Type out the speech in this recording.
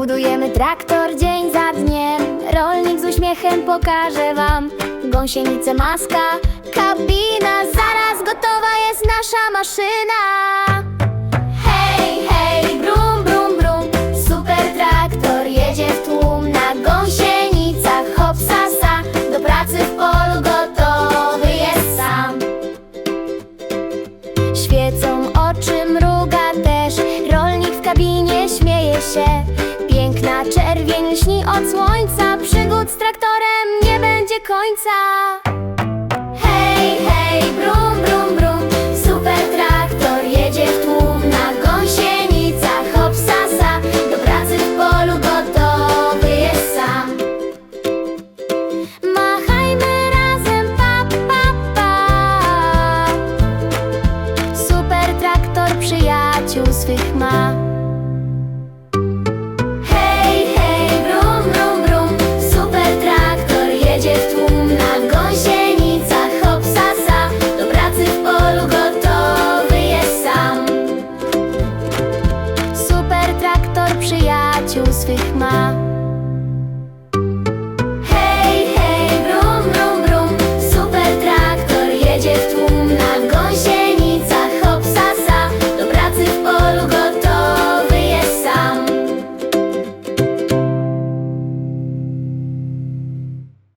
Traktor dzień za dniem, rolnik z uśmiechem pokaże wam. Gąsienicę maska, kabina, zaraz gotowa jest nasza maszyna. Hej, hej, brum, brum, brum, super traktor jedzie w tłum. Na gąsienicach hop, sa, sa, do pracy w polu gotowy jest sam. Świecą oczy, mruga też. Rolnik w kabinie śmieje się Piękna czerwień lśni od słońca Przygód z traktorem nie będzie końca